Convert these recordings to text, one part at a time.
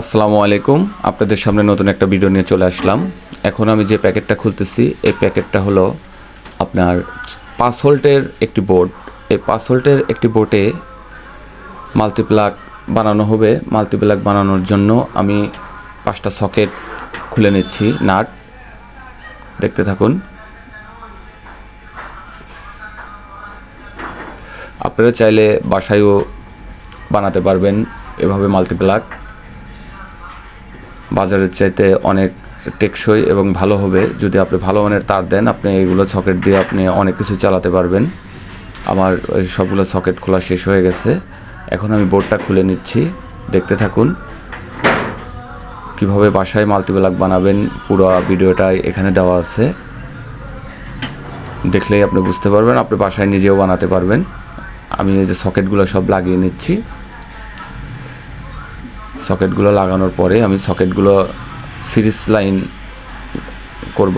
আসসালামু আলাইকুম। আপনাদের সামনে নতুন একটা ভিডিও নিয়ে চলে আসলাম। এখন আমি যে প্যাকেটটা খুলতেছি, এই প্যাকেটটা হলো আপনার পাঁচ হোল্টের একটি বোর্ড। এই পাঁচ হোল্টের একটি বোর্ডে মাল্টিপ্লাগ বানানো হবে। মাল্টিপ্লাগ বানানোর জন্য আমি পাঁচটা সকেট খুলে নিচ্ছি, নাট। দেখতে থাকুন। আপনারা চাইলে বাসায়ও বানাতে পারবেন এভাবে মাল্টিপ্লাগ। বাজারের চাইতে অনেক টেকসই এবং ভালো হবে। যদি আপনি ভালো মানের তার দেন, আপনি এগুলো সকেট দিয়ে আপনি অনেক কিছু চালাতে পারবেন। আমার সবগুলো সকেট খোলা শেষ হয়ে গেছে। এখন আমি বোর্ডটা খুলে নিচ্ছি। দেখতে থাকুন। কীভাবে বাসায় মাল্টিপ্লাগ বানাবেন পুরো ভিডিওটা এখানে দেওয়া আছে। দেখলেই আপনি বুঝতে পারবেন, আপনি বাসায় নিজেও বানাতে পারবেন। আমি এই যে সকেটগুলো সব লাগিয়ে নিচ্ছি। সকেটগুলো লাগানোর পরে আমি সকেটগুলো সিরিজ লাইন করব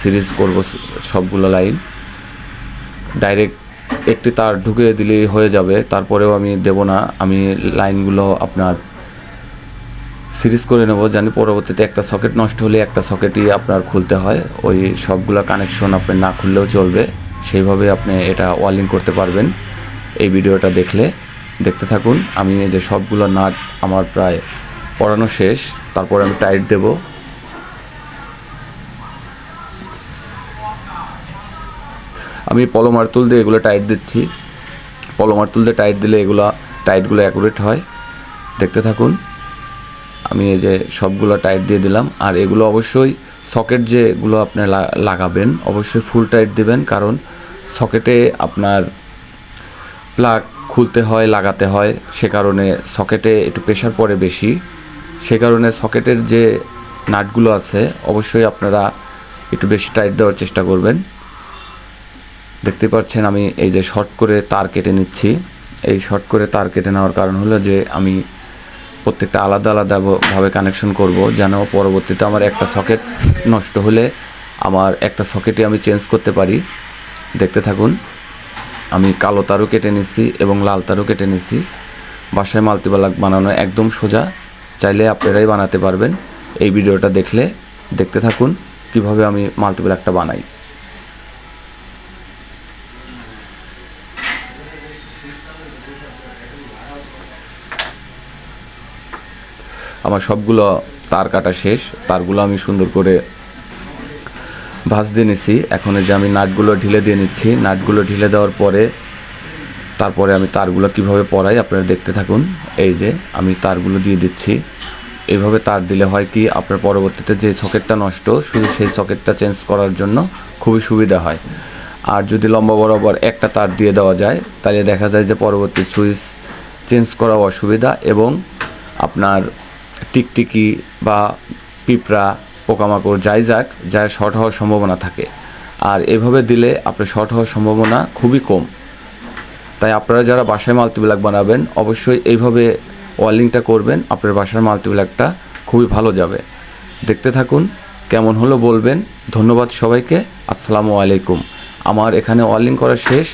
সিরিজ করব সবগুলো লাইন ডাইরেক্ট একটি তার ঢুকে দিলেই হয়ে যাবে, তারপরেও আমি দেব না। আমি লাইনগুলো আপনার সিরিজ করে নেব, জানি পরবর্তীতে একটা সকেট নষ্ট হলে একটা সকেটই আপনার খুলতে হয়। ওই সবগুলো কানেকশন আপনি না খুললেও চলবে। সেইভাবে আপনি এটা ওয়ালিং করতে পারবেন। এই ভিডিওটা দেখলে। দেখতে থাকুন। আমি এই যে সবগুলো নাট আমার প্রায় পড়ানো শেষ। তারপর আমি টাইট দেব। আমি পলমার তুল দিয়ে এগুলো টাইট দিচ্ছি। পলমার তুল দিয়ে টাইট দিলে এগুলো টাইটগুলো অ্যাকুরেট হয়। দেখতে থাকুন। আমি এই যে সবগুলো টাইট দিয়ে দিলাম। আর এগুলো অবশ্যই সকেট যেগুলো আপনি লাগাবেন, অবশ্যই ফুল টাইট দিবেন। কারণ সকেটে আপনার প্লাগ খুলতে হয়, লাগাতে হয়, সে কারণে সকেটে একটু প্রেশার পড়ে বেশি। সে কারণে সকেটের যে নাটগুলো আছে, অবশ্যই আপনারা একটু বেশি টাইট দেওয়ার চেষ্টা করবেন। দেখতে পাচ্ছেন আমি এই যে শর্ট করে তার কেটে নিচ্ছি। এই শর্ট করে তার কেটে নেওয়ার কারণ হলো যে আমি প্রত্যেকটা আলাদা আলাদাভাবে কানেকশন করব, যেন পরবর্তীতে আমার একটা সকেট নষ্ট হলে আমার একটা সকেটে আমি চেঞ্জ করতে পারি। দেখতে থাকুন। আমি কালো তারও কেটে নিচ্ছি এবং লাল তারও কেটে নিচ্ছি বাসায় মাল্টিপ্লাগ বানানো একদম সোজা। চাইলে আপনারাই বানাতে পারবেন। এই ভিডিওটা দেখলে দেখতে থাকুন কীভাবে আমি মাল্টিপ্লাগটা বানাই। আমার সবগুলো তার কাটা শেষ। তারগুলো আমি সুন্দর করে ভাঁজ দিয়ে নিচ্ছি এখন যে আমি নাটগুলো ঢিলে দিয়ে নিচ্ছি। নাটগুলো ঢিলে দেওয়ার পরে, তারপরে আমি তারগুলো কীভাবে পরাই আপনারা দেখতে থাকুন। এই যে আমি তারগুলো দিয়ে দিচ্ছি। এইভাবে তার দিলে হয় কি, আপনার পরবর্তীতে যে সকেটটা নষ্ট, শুধু সেই সকেটটা চেঞ্জ করার জন্য খুবই সুবিধা হয়। আর যদি লম্বা বরাবর একটা তার দিয়ে দেওয়া যায়, তাহলে দেখা যায় যে পরবর্তী সুইচ চেঞ্জ করা অসুবিধা এবং আপনার টিকটিকি বা পিঁপড়া পোকামাকড় যাই যাক যা শর্ট হওয়ার সম্ভাবনা থাকে। আর এভাবে দিলে আপনার শর্ট হওয়ার সম্ভাবনা খুবই কম। তাই আপনারা যারা বাসায় মাল্টিপ্লাগ বানাবেন, অবশ্যই এইভাবে ওয়ালিংটা করবেন, আপনার বাসার মাল্টিপ্লাগটা খুবই ভালো যাবে। দেখতে থাকুন, কেমন হলো বলবেন। ধন্যবাদ সবাইকে। আসসালামু আলাইকুম। আমার এখানে ওয়ালিং করা শেষ।